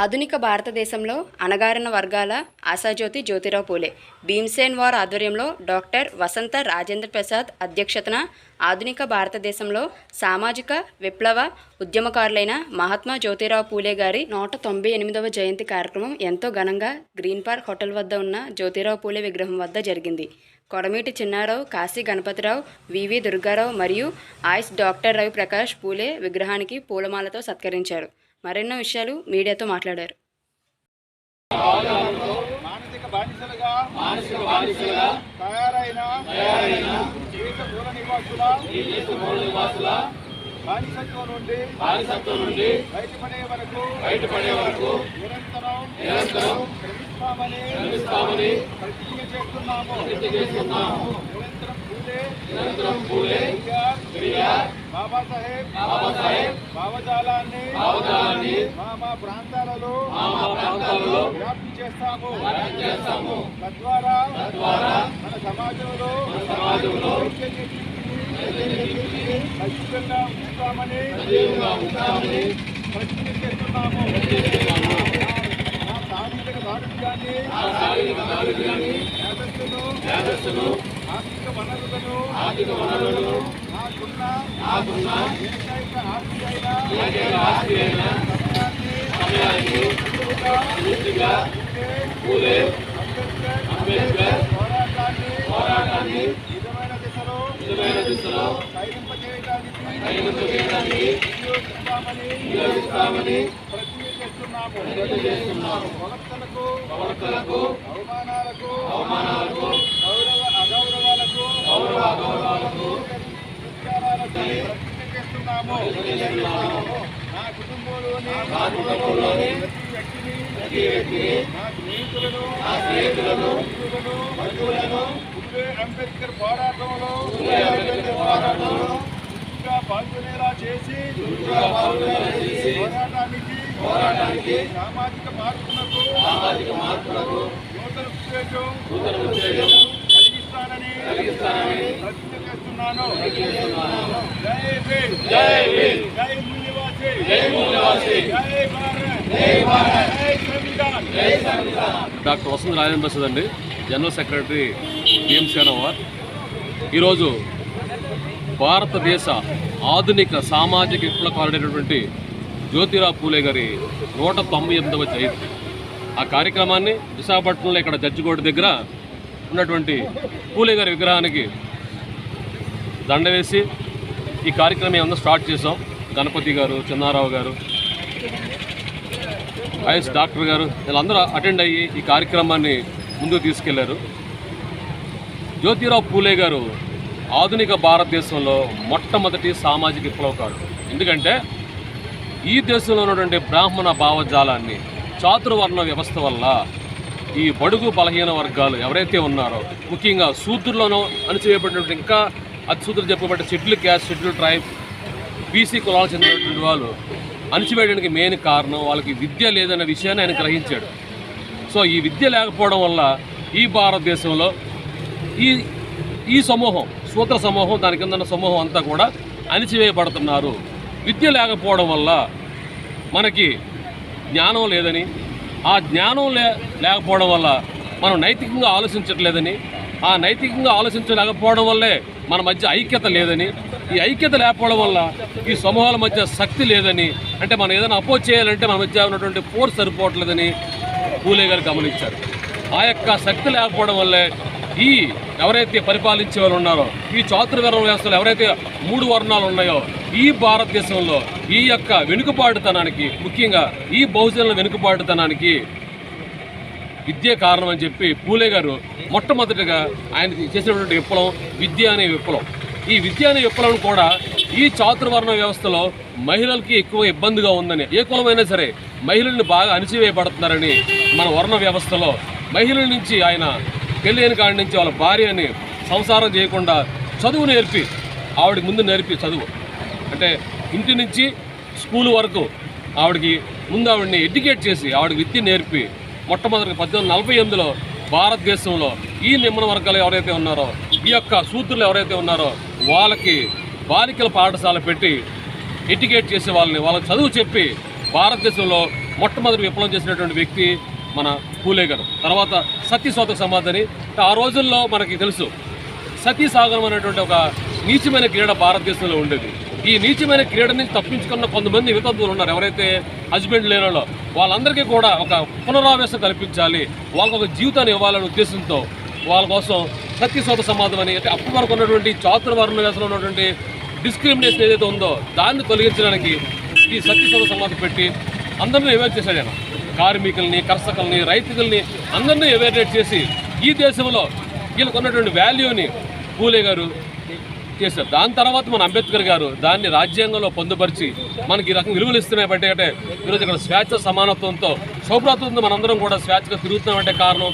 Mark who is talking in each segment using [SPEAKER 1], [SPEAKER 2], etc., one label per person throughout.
[SPEAKER 1] ఆధునిక భారతదేశంలో అణగారిన వర్గాల ఆశాజ్యోతి జ్యోతిరావు పూలే. భీమ్సేన్ వార్ ఆధ్వర్యంలో డాక్టర్ వసంత రాజేంద్ర ప్రసాద్ అధ్యక్షతన ఆధునిక భారతదేశంలో సామాజిక విప్లవ ఉద్యమకారులైన మహాత్మా జ్యోతిరావు పూలే గారి నూట తొంభై ఎనిమిదవ జయంతి కార్యక్రమం ఎంతో ఘనంగా గ్రీన్ పార్క్ హోటల్ వద్ద ఉన్న జ్యోతిరావు పూలే విగ్రహం వద్ద జరిగింది. కొడమేటి చిన్నారావు కాశీ గణపతిరావు వివి దుర్గారావు మరియు ఆయుష్ డాక్టర్ రవి ప్రకాష్ పూలే విగ్రహానికి పూలమాలతో సత్కరించారు. మరెన్నో విషయాలు మీడియాతో మాట్లాడారు.
[SPEAKER 2] మానసిక బానిసలుగా మానసిక బానిసలుగా తయారైన తయారైన జీవిత మూల నివాసుల జీవిత మూల నివాసుల బానిసత్వం నుండి బానిసత్వం నుండి బయటపడే వరకు బయటపడే వరకు నిరంతరం నిరంతరం శ్రమిస్తామని శ్రమిస్తామని ప్రతిజ్ఞ చేస్తున్నాము. ప్రతిజ్ఞ చేస్తున్నాము. నిరంతరం పూలే. నిరంతరం పూలే. బాబా సాహెబ్ బాబా సాహెబ్ భావజాలాన్ని భావజాలాన్ని మా మా ప్రాంతాలలో మా మా ప్రాంతాలలో వ్యాప్తి చేస్తాము. వ్యాప్తి చేస్తాము. తద్వారా తద్వారా మన సమాజంలో మన సమాజంలో సజీవంగా ఉంటామని ఉంటామని ప్రతిజ్ఞ చేస్తున్నాము. నా సాంఘిక దారుణ్యాన్ని ఆ సాంఘిక దారుణ్యాన్ని మేధస్సును మేధస్సును ఆర్థిక వనరులను ఆర్థిక వనరులను నాకున్న నాకున్న ఏకైక ఆస్తి అయిన ఏకైక ఆస్తి అయిన సమయాన్ని సమయాన్ని పూర్తిగా పూలే అంబేద్కర్ అంబేద్కర్ చేస్తున్నాము ప్రవక్తలకు అవమానాలకు గౌరవ అగౌరవాలకు నా కుటుంబంలోని నా కుటుంబంలోని ప్రతి వ్యక్తిని నా స్నేహితులను నా స్నేహితులను బంధువులను అంబేద్కర్ పోరాటంలో పుల్లే అంబేద్కర్ పోరాటంలో చురుకుగా పాల్గొనేలా చేసి పోరాటానికి పోరాటానికి సామాజిక మార్పులకు సామాజిక మార్పులకు నూతన ఉత్తేజం నూతన ఉత్తేజం కలిగిస్తానని కలిగిస్తానని ప్రతిజ్ఞ చేస్తున్నాను జై భీమ్ జై భీమ్ జై మూల్యవాసి జై మూల్యవాసి జై భారత్. జై భారత్. జై సంవిధాన్. జై సంవిధాన్.
[SPEAKER 3] డాక్టర్ వసంత రాజేంద్ర ప్రసాద్ అండి. జనరల్ సెక్రటరీ పిఎం వార్ ఈరోజు భారతదేశ ఆధునిక సామాజిక విప్లవకారుడైనటువంటి జ్యోతిరావు పూలే గారి నూట తొంభై ఎనిమిదవ జయంతి. ఆ కార్యక్రమాన్ని విశాఖపట్నంలో ఇక్కడ జడ్జిగోడ దగ్గర ఉన్నటువంటి పూలే గారి విగ్రహానికి దండ వేసి ఈ కార్యక్రమం ఏమన్నా స్టార్ట్ చేసాం గణపతి గారు చిన్నారావు గారు ఐఎస్ డాక్టర్ గారు వీళ్ళందరూ అటెండ్ అయ్యి ఈ కార్యక్రమాన్ని ముందుకు తీసుకెళ్ళారు. జ్యోతిరావు పూలే గారు ఆధునిక భారతదేశంలో మొట్టమొదటి సామాజిక విప్లవకారుడు. ఎందుకంటే ఈ దేశంలో ఉన్నటువంటి బ్రాహ్మణ భావజాలాన్ని చాతుర్వర్ణ వ్యవస్థ వల్ల ఈ బడుగు బలహీన వర్గాలు ఎవరైతే ఉన్నారో ముఖ్యంగా శూద్రులను అణిచివేయబడినటువంటి ఇంకా అతిశూద్రులు చెప్పబడ్డ schedule caste schedule tribe BC కులాలకు చెందినటువంటి వాళ్ళు అణిచివేయడానికి మెయిన్ కారణం వాళ్ళకి విద్య లేదన్న విషయాన్ని ఆయన గ్రహించాడు. సో ఈ విద్య లేకపోవడం వల్ల ఈ భారతదేశంలో ఈ ఈ సమూహం సూత్ర సమూహం దాని కింద సమూహం అంతా కూడా అణిచివేయబడుతున్నారు. విద్య లేకపోవడం వల్ల మనకి జ్ఞానం లేదని ఆ జ్ఞానం లే లేకపోవడం వల్ల మనం నైతికంగా ఆలోచించట్లేదని ఆ నైతికంగా ఆలోచించలేకపోవడం వల్లే మన మధ్య ఐక్యత లేదని ఈ ఐక్యత లేకపోవడం వల్ల ఈ సమూహాల మధ్య శక్తి లేదని అంటే మనం ఏదైనా అపోజ్ చేయాలంటే మన మధ్య ఉన్నటువంటి ఫోర్స్ సరిపోవట్లేదని పూలే గారు గమనించారు. ఆ యొక్క శక్తి లేకపోవడం వల్లే ఈ ఎవరైతే పరిపాలించే వాళ్ళు ఉన్నారో ఈ చాతుర్వర్ణ వ్యవస్థలో ఎవరైతే మూడు వర్ణాలు ఉన్నాయో ఈ భారతదేశంలో ఈ యొక్క వెనుకబాటుతనానికి ముఖ్యంగా ఈ బహుజనుల వెనుకబాటుతనానికి విద్యే కారణం అని చెప్పి పూలే గారు మొట్టమొదటిగా ఆయన చేసినటువంటి విప్లవం విద్య అనే విప్లవం. ఈ విద్య అనే విప్లవం కూడా ఈ చాతుర్వర్ణ వ్యవస్థలో మహిళలకి ఎక్కువ ఇబ్బందిగా ఉందని ఏ కులమైనా సరే మహిళల్ని బాగా అణిచివేయబడుతున్నారని మన వర్ణ వ్యవస్థలో మహిళల నుంచి ఆయన పెళ్ళైన కాడి నుంచి వాళ్ళ భార్యని సంసారం చేయకుండా చదువు నేర్పి ఆవిడకి ముందు నేర్పి చదువు. అంటే ఇంటి నుంచి స్కూల్ వరకు ఆవిడకి ముందు ఆవిడని ఎడ్యుకేట్ చేసి ఆవిడకి విద్య నేర్పి మొట్టమొదటి పద్దెనిమిది నలభై ఎనిమిదిలో భారతదేశంలో ఈ నిమ్మన వర్గాలు ఎవరైతే ఉన్నారో ఈ యొక్క సూత్రులు ఎవరైతే ఉన్నారో వాళ్ళకి బాలికల పాఠశాల పెట్టి ఎడ్యుకేట్ చేసే వాళ్ళని వాళ్ళకి చదువు చెప్పి భారతదేశంలో మొట్టమొదటి విప్లవం చేసినటువంటి వ్యక్తి మన పూలే గారు తర్వాత సత్యశోధక సమాధి అని ఆ రోజుల్లో మనకి తెలుసు. సతీ సాగరం అనేటువంటి ఒక నీచమైన క్రీడ భారతదేశంలో ఉండేది. ఈ నీచమైన క్రీడ నుంచి తప్పించుకున్న కొంతమంది వితంతువులు ఉన్నారు. ఎవరైతే హస్బెండ్ లేనలో వాళ్ళందరికీ కూడా ఒక పునరావేశం కల్పించాలి. వాళ్ళకు ఒక జీవితాన్ని ఇవ్వాలనే ఉద్దేశంతో వాళ్ళ కోసం సత్యశోధ సమాధం అని అంటే అప్పటి వరకు ఉన్నటువంటి చాతుర్వర్ణ వేసలో ఉన్నటువంటి డిస్క్రిమినేషన్ ఏదైతే ఉందో దాన్ని తొలగించడానికి ఈ సత్యసభ సమాధి పెట్టి అందరినీ అవేర్ చేశాడు ఆయన. కార్మికుల్ని కర్షకుల్ని రైతుల్ని అందరినీ అవేర్నెస్ చేసి ఈ దేశంలో వీళ్ళకు ఉన్నటువంటి వాల్యూని పూలే గారు చేశారు. దాని తర్వాత మన అంబేద్కర్ గారు దాన్ని రాజ్యాంగంలో పొందుపరిచి మనకి ఈ రకం విలువలు ఇస్తున్నాయి. బట్టి అంటే ఈరోజు ఇక్కడ స్వేచ్ఛ సమానత్వంతో సౌభ్రాతృత్వంతో మనందరం కూడా స్వేచ్ఛగా తిరుగుతున్నామంటే కారణం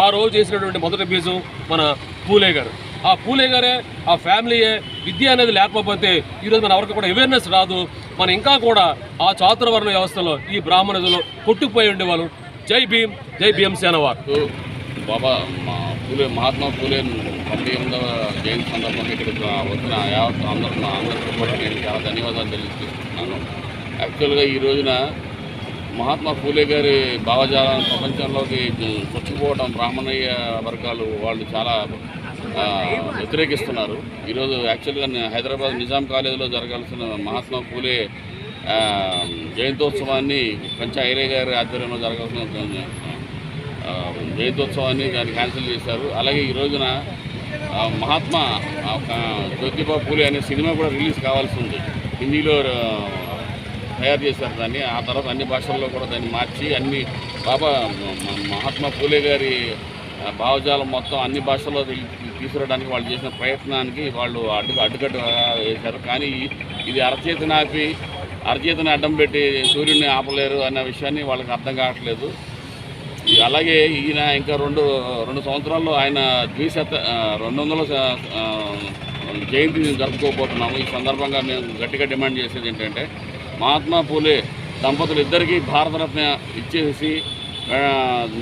[SPEAKER 3] ఆ రోజు చేసినటువంటి మొదటి బీజం మన పూలే గారు. ఆ పూలే గారే ఆ ఫ్యామిలీయే విద్య అనేది లేకపోతే ఈరోజు మన ఎవరికి కూడా అవేర్నెస్ రాదు. మనం ఇంకా కూడా ఆ చాతుర్వర్ణ వ్యవస్థలో ఈ బ్రాహ్మణులు కొట్టుకుపోయి ఉండేవాళ్ళు. జై భీమ్ జై భీమ్ సేనవారు.
[SPEAKER 4] బాబా మా పూలే మహాత్మా పూలే తొంభై ఎనిమిదవ జయంతి సందర్భంగా ఇక్కడ వచ్చిన యావత్ అందరూ మా అందరికీ కూడా నేను చాలా ధన్యవాదాలు తెలియజేస్తున్నాను. యాక్చువల్గా ఈ రోజున మహాత్మా పూలే గారి భావజాలం ప్రపంచంలోకి చొచ్చుకుపోవడం బ్రాహ్మణయ్య వర్గాలు వాళ్ళు చాలా వ్యతిరేకిస్తున్నారు. ఈరోజు యాక్చువల్గా హైదరాబాద్ నిజాం కాలేజీలో జరగాల్సిన మహాత్మా పూలే జయంతోత్సవాన్ని పంచ ఐరే గారి ఆధ్వర్యంలో జరగాల్సిన జయంతోత్సవాన్ని దాన్ని క్యాన్సిల్ చేశారు. అలాగే ఈ రోజున మహాత్మా ఆ, జ్యోతిబా పూలే అనే సినిమా కూడా రిలీజ్ కావాల్సి ఉంది. హిందీలో తయారు చేశారు దాన్ని. ఆ తర్వాత అన్ని భాషల్లో కూడా దాన్ని మార్చి అన్ని బాబా మహాత్మా పూలే గారి భావజాలం మొత్తం అన్ని భాషల్లో తీసుకురావడానికి వాళ్ళు చేసిన ప్రయత్నానికి వాళ్ళు అడ్డు అడ్డుకట్ట వేశారు. కానీ ఇది అరచేతిని ఆపి అరచేతిని అడ్డం పెట్టి సూర్యుడిని ఆపలేరు అన్న విషయాన్ని వాళ్ళకి అర్థం కావట్లేదు. అలాగే ఈయన ఇంకా రెండు రెండు సంవత్సరాల్లో ఆయన ద్విశత రెండు వందల జయంతి జయంతిని జరుపుకోబోతున్నాము. ఈ సందర్భంగా మేము గట్టిగా డిమాండ్ చేసేది ఏంటంటే మహాత్మా పూలే దంపతులు ఇద్దరికీ భారతరత్న ఇచ్చేసి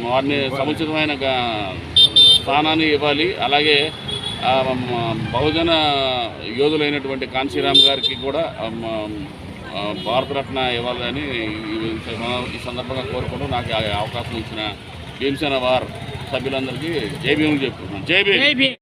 [SPEAKER 4] వారిని సముచితమైన స్థానాన్ని ఇవ్వాలి. అలాగే బహుజన యోధులైనటువంటి కాంశీరామ్ గారికి కూడా భారతరత్న ఇవ్వాలని ఈ ఈ సందర్భంగా కోరుకుంటూ నాకు అవకాశం ఇచ్చిన భీమసేన వార్ సభ్యులందరికీ జై భీములు చెప్తున్నాను జై భీమ్.